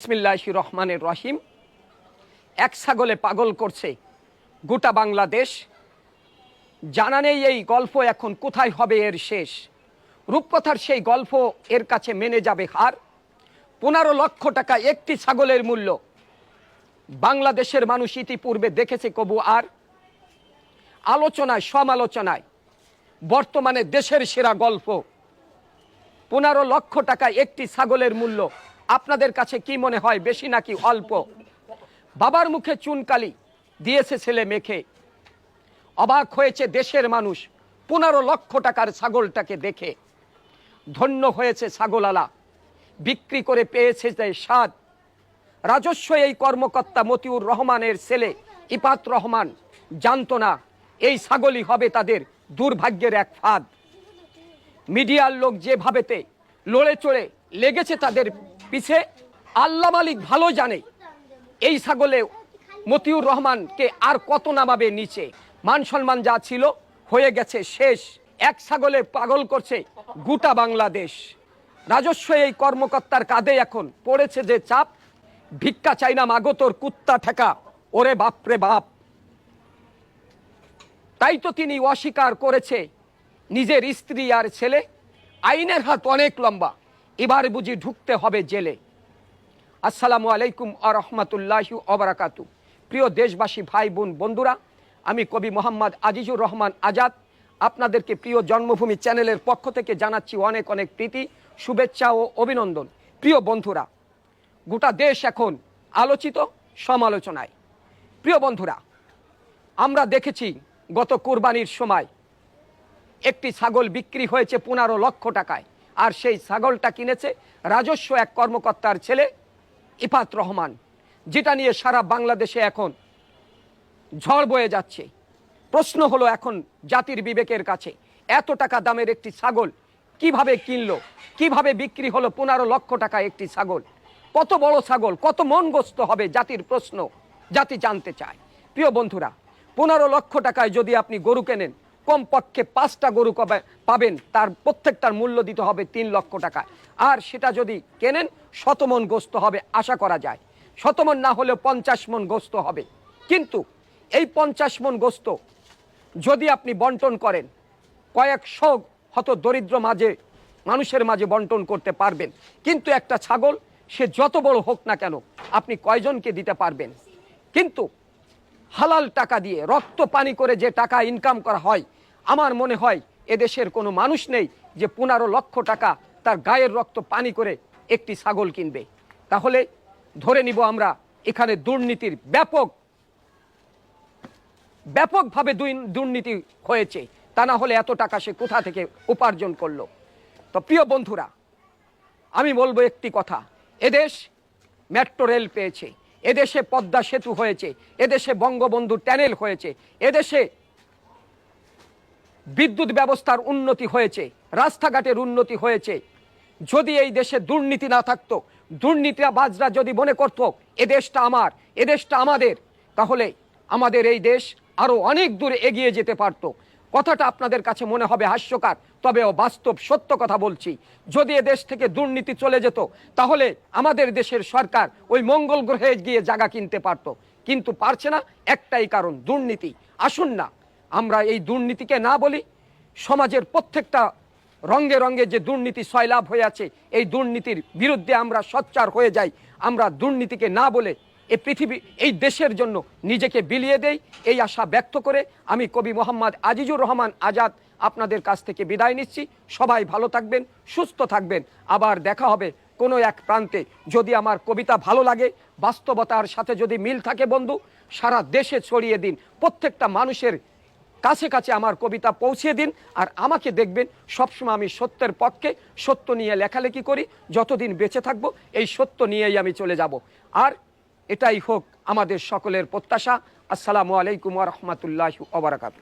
বিসমিল্লাহ রহমানের রহিম এক ছাগলে পাগল করছে গোটা বাংলাদেশ। জানা নেই এই গল্প এখন কোথায় হবে এর শেষ। রূপকথার সেই গল্প এর কাছে মেনে যাবে হার। পনেরো লক্ষ টাকা একটি ছাগলের মূল্য। বাংলাদেশের মানুষ ইতিপূর্বে দেখেছে কবু আর। আলোচনায়, সমালোচনায়। বর্তমানে দেশের সেরা গল্প। পনেরো লক্ষ টাকা একটি ছাগলের মূল্য। আপনাদের কাছে কি মনে হয়, বেশি নাকি অল্প? বাবার মুখে চুনকালি দিয়েছে ছেলে মেখে অবাক হয়েছে দেশের মানুষ পনেরো লক্ষ টাকার ছাগলটাকে দেখে। ধন্য হয়েছে ছাগলালা। বিক্রি করে পেয়েছে যে স্বাদ। রাজস্ব এই কর্মকর্তা মতিউর রহমানের ছেলে ইপাত রহমান জানতো না, এই ছাগলই হবে তাদের দুর্ভাগ্যের এক ফাঁদ। মিডিয়ার লোক যেভাবেতে লড়ে চড়ে লেগেছে তাদের পিছে আল্লাহ মালিক ভালো জানে। এই ছাগলে মতিউর রহমানকে আর কত নামাবে নিচে। মান সম্মান যা ছিল হয়ে গেছে শেষ। এক ছাগলে পাগল করছে গোটা বাংলাদেশ। রাজস্ব এই কর্মকর্তার কাঁধে এখন পড়েছে যে চাপ। ভিক্ষা চাই না মাগতর কুত্তা ঠেকা। ওরে বাপরে বাপ। তাই তো তিনি অস্বীকার করেছে নিজের স্ত্রী আর ছেলে। আইনের হাত অনেক লম্বা। এবার বুঝি ঢুকতে হবে জেলে। আসসালামু আলাইকুম আ রহমতুল্লাহি অবরাকাতু প্রিয় দেশবাসী, ভাই, বোন, বন্ধুরা, আমি কবি মোহাম্মদ আজিজুর রহমান আজাদ। আপনাদেরকে প্রিয় জন্মভূমি চ্যানেলের পক্ষ থেকে জানাচ্ছি অনেক অনেক প্রীতি, শুভেচ্ছা ও অভিনন্দন। প্রিয় বন্ধুরা, গোটা দেশ এখন আলোচিত সমালোচনায়। প্রিয় বন্ধুরা, আমরা দেখেছি গত কোরবানির সময় একটি ছাগল বিক্রি হয়েছে পনেরো লক্ষ টাকায়। আর সেই ছাগলটা কিনেছে রাজস্ব এক কর্মকর্তার ছেলে ইফাত রহমান, যেটা নিয়ে সারা বাংলাদেশে এখন ঝড় বয়ে যাচ্ছে। প্রশ্ন হলো এখন জাতির বিবেকের কাছে, এত টাকা দামের একটি ছাগল কীভাবে কিনলো? কীভাবে বিক্রি হলো পনেরো লক্ষ টাকা একটি ছাগল? কত বড় ছাগল, কত মনগ্রস্ত হবে জাতির প্রশ্ন, জাতি জানতে চায়। প্রিয় বন্ধুরা, পনেরো লক্ষ টাকায় যদি আপনি গরু কেনেন কমপক্ষে পাঁচটা গরু কবে পাবেন, তার প্রত্যেকটার মূল্য দিতে হবে তিন লক্ষ টাকা। আর সেটা যদি কেনেন, শতমন গোস্ত হবে, আশা করা যায়। শতমন না হলেও পঞ্চাশ মন গোস্ত হবে। কিন্তু এই পঞ্চাশ মন গোস্ত যদি আপনি বন্টন করেন কয়েক কয়েকশো হত দরিদ্র মাঝে, মানুষের মাঝে বন্টন করতে পারবেন। কিন্তু একটা ছাগল, সে যত বড় হোক না কেন, আপনি কয়জনকে দিতে পারবেন? কিন্তু হালাল টাকা দিয়ে, রক্ত পানি করে যে টাকা ইনকাম করা হয়, আমার মনে হয় এদেশের কোনো মানুষ নেই যে পনেরো লক্ষ টাকা তার গায়ের রক্ত পানি করে একটি ছাগল কিনবে। তাহলে ধরে নিব আমরা এখানে দুর্নীতির ব্যাপক, ব্যাপকভাবে দুর্নীতি হয়েছে। তা না হলে এত টাকা সে কোথা থেকে উপার্জন করল? তো প্রিয় বন্ধুরা, আমি বলব একটি কথা। এদেশ মেট্রো রেল পেয়েছে। এদেশে পদ্মা সেতু হয়েছে, এদেশে বঙ্গবন্ধু ট্যানেল হয়েছে, এদেশে বিদ্যুৎ ব্যবস্থার উন্নতি হয়েছে, রাস্তাঘাটের উন্নতি হয়েছে। যদি এই দেশে দুর্নীতি না থাকতো, দুর্নীতিবাজরা যদি মনে করতো, এ দেশটা আমার এদেশটা আমাদের, তাহলে আমাদের এই দেশ আরও অনেক দূরে এগিয়ে যেতে পারতো। কথাটা আপনাদের কাছে মনে হবে হাস্যকার, তবে ও বাস্তব সত্য কথা বলছি। যদি এ দেশ থেকে দুর্নীতি চলে যেত, তাহলে আমাদের দেশের সরকার ওই মঙ্গল গ্রহে গিয়ে জায়গা কিনতে পারত। কিন্তু পারছে না, একটাই কারণ, দুর্নীতি। আসুন না, আমরা এই দুর্নীতিকে না বলি, সমাজের প্রত্যেকটা রঙ্গে রঙ্গে যে দুর্নীতি সয়লাভ হয়ে আছে, এই দুর্নীতির বিরুদ্ধে আমরা সচ্চার হয়ে যাই। আমরা দুর্নীতিকে না বলে এই পৃথিবী এই দেশের জন্য নিজেকে বিলিয়ে দেই, এই আশা ব্যক্ত করে আমি কবি মোহাম্মদ আজিজুর রহমান আজাদ আপনাদের কাছ থেকে বিদায় নিচ্ছি। সবাই ভালো থাকবেন, সুস্থ থাকবেন। আবার দেখা হবে কোনো এক প্রান্তে। যদি আমার কবিতা ভালো লাগে, বাস্তবতার সাথে যদি মিল থাকে বন্ধু, সারা দেশে ছড়িয়ে দিন। প্রত্যেকটা মানুষের কাছে কাছে আমার কবিতা পৌঁছে দিন আর আমাকে দেখবেন। সবসময় আমি সত্যের পক্ষে, সত্য নিয়ে লেখালেখি করি। যতদিন বেঁচে থাকব, এই সত্য নিয়েই আমি চলে যাব। আর এটাই হোক আমাদের সকলের প্রত্যাশা। আসসালামু আলাইকুম রহমতুল্লাহ ওবরাকাতু